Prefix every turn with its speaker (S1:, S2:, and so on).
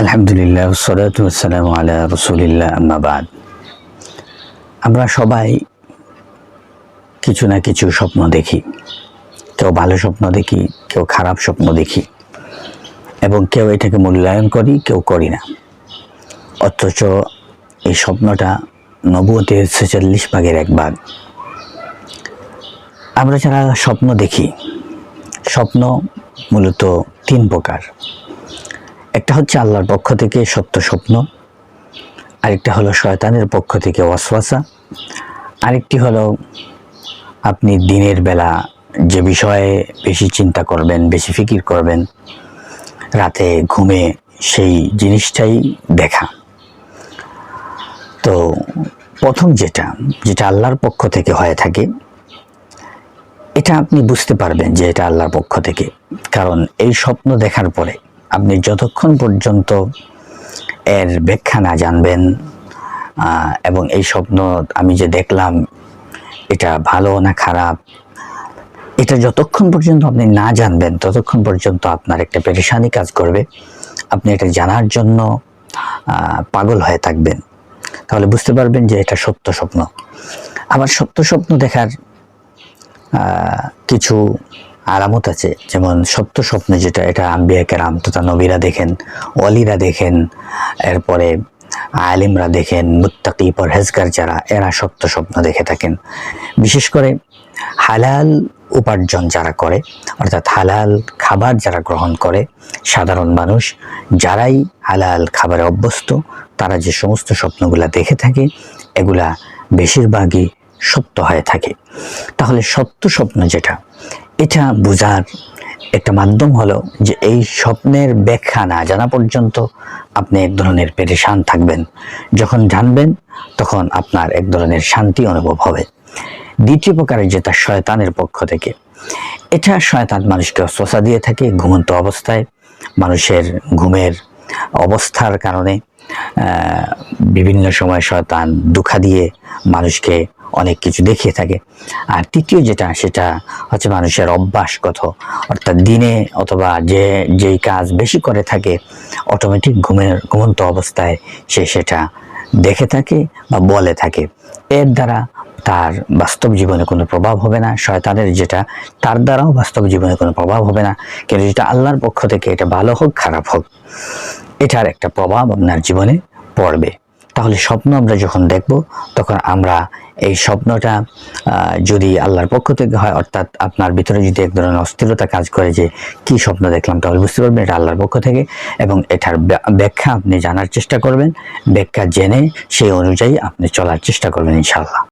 S1: আলহামদুলিল্লাহ সালাতাম আলা রসুলিল্লাহ আম্মাবাদ আমরা সবাই কিছু না কিছু স্বপ্ন দেখি। কেউ ভালো স্বপ্ন দেখি, কেউ খারাপ স্বপ্ন দেখি। এবং কেউ এটাকে মূল্যায়ন করি, কেউ করি না। অথচ এই স্বপ্নটা নবতের ছেচল্লিশ ভাগের এক ভাগ। আমরা যারা স্বপ্ন দেখি, স্বপ্ন মূলত তিন প্রকার। একটা হচ্ছে আল্লাহর পক্ষ থেকে সত্য স্বপ্ন, আরেকটা হলো শয়তানের পক্ষ থেকে ওয়াসওয়াসা, আরেকটি হলো আপনি দিনের বেলা যে বিষয়ে বেশি চিন্তা করবেন, বেশি ফিকির করবেন, রাতে ঘুমে সেই জিনিসটাই দেখা। তো প্রথম যেটা যেটা আল্লাহর পক্ষ থেকে হয়ে থাকে, এটা আপনি বুঝতে পারবেন যে এটা আল্লাহর পক্ষ থেকে। কারণ এই স্বপ্ন দেখার পরে আপনি যতক্ষণ পর্যন্ত এর ব্যাখ্যা না জানবেন এবং এই স্বপ্ন আমি যে দেখলাম, এটা ভালো না খারাপ, এটা যতক্ষণ পর্যন্ত আপনি না জানবেন, ততক্ষণ পর্যন্ত আপনার একটা পেরেশানি কাজ করবে। আপনি এটা জানার জন্য পাগল হয়ে থাকবেন। তাহলে বুঝতে পারবেন যে এটা সত্য স্বপ্ন। আবার সত্য স্বপ্ন দেখার কিছু আলামত আছে। যেমন সত্য স্বপ্নে যেটা, এটা আম্বিয়া কেরাম, তথা নবীরা দেখেন অলিরা দেখেন, এরপরে আলিমরা দেখেন, মুত্তাকি, পরহেজগার যারা, এরা সত্য স্বপ্ন দেখে থাকেন। বিশেষ করে হালাল উপার্জন যারা করে, অর্থাৎ হালাল খাবার যারা গ্রহণ করে, সাধারণ মানুষ, যারাই হালাল খাবারে অভ্যস্ত, তারা যে সমস্ত স্বপ্নগুলা দেখে থাকে, এগুলা বেশিরভাগই সত্য হয়ে থাকে। তাহলে সত্য স্বপ্ন যেটা এটা বোঝার একটা মাধ্যম হলো যে এই স্বপ্নের ব্যাখ্যা না জানা পর্যন্ত আপনি এক ধরনের পেরেশান থাকবেন। যখন জানবেন, তখন আপনার এক ধরনের শান্তি অনুভব হবে। দ্বিতীয় প্রকারের যেটা শয়তানের পক্ষ থেকে, এটা শয়তান মানুষকে অস্বসা দিয়ে থাকে ঘুমন্ত অবস্থায়। মানুষের ঘুমের অবস্থার কারণে বিভিন্ন সময় শয়তান দুঃখা দিয়ে মানুষকে অনেক কিছু দেখিয়ে থাকে। আর তৃতীয় যেটা, সেটা হচ্ছে মানুষের অভ্যাসগত অর্থাৎ দিনে অথবা যে, যেই কাজ বেশি করে থাকে অটোমেটিক ঘুমের, ঘুমন্ত অবস্থায় সে সেটা দেখে থাকে বা বলে থাকে। এর দ্বারা তার বাস্তব জীবনে কোনো প্রভাব হবে না। শয়তানের যেটা, তার দ্বারাও বাস্তব জীবনে কোনো প্রভাব হবে না। কিন্তু যেটা আল্লাহর পক্ষ থেকে এটা ভালো হোক, খারাপ হোক, এটার একটা প্রভাব আপনার জীবনে পড়বে। তাহলে স্বপ্ন আমরা যখন দেখব, তখন আমরা এই স্বপ্নটা যদি আল্লাহর পক্ষ থেকে হয়, অর্থাৎ আপনার ভিতরে যদি এক ধরনের অস্থিরতা কাজ করে যে কি স্বপ্ন দেখলাম, তাহলে বুঝতে পারবেন এটা আল্লাহর পক্ষ থেকে এবং এটার ব্য- ব্যাখ্যা আপনি জানার চেষ্টা করবেন। ব্যাখ্যা জেনে সেই অনুযায়ী আপনি চলার চেষ্টা করবেন, ইনশাআল্লাহ।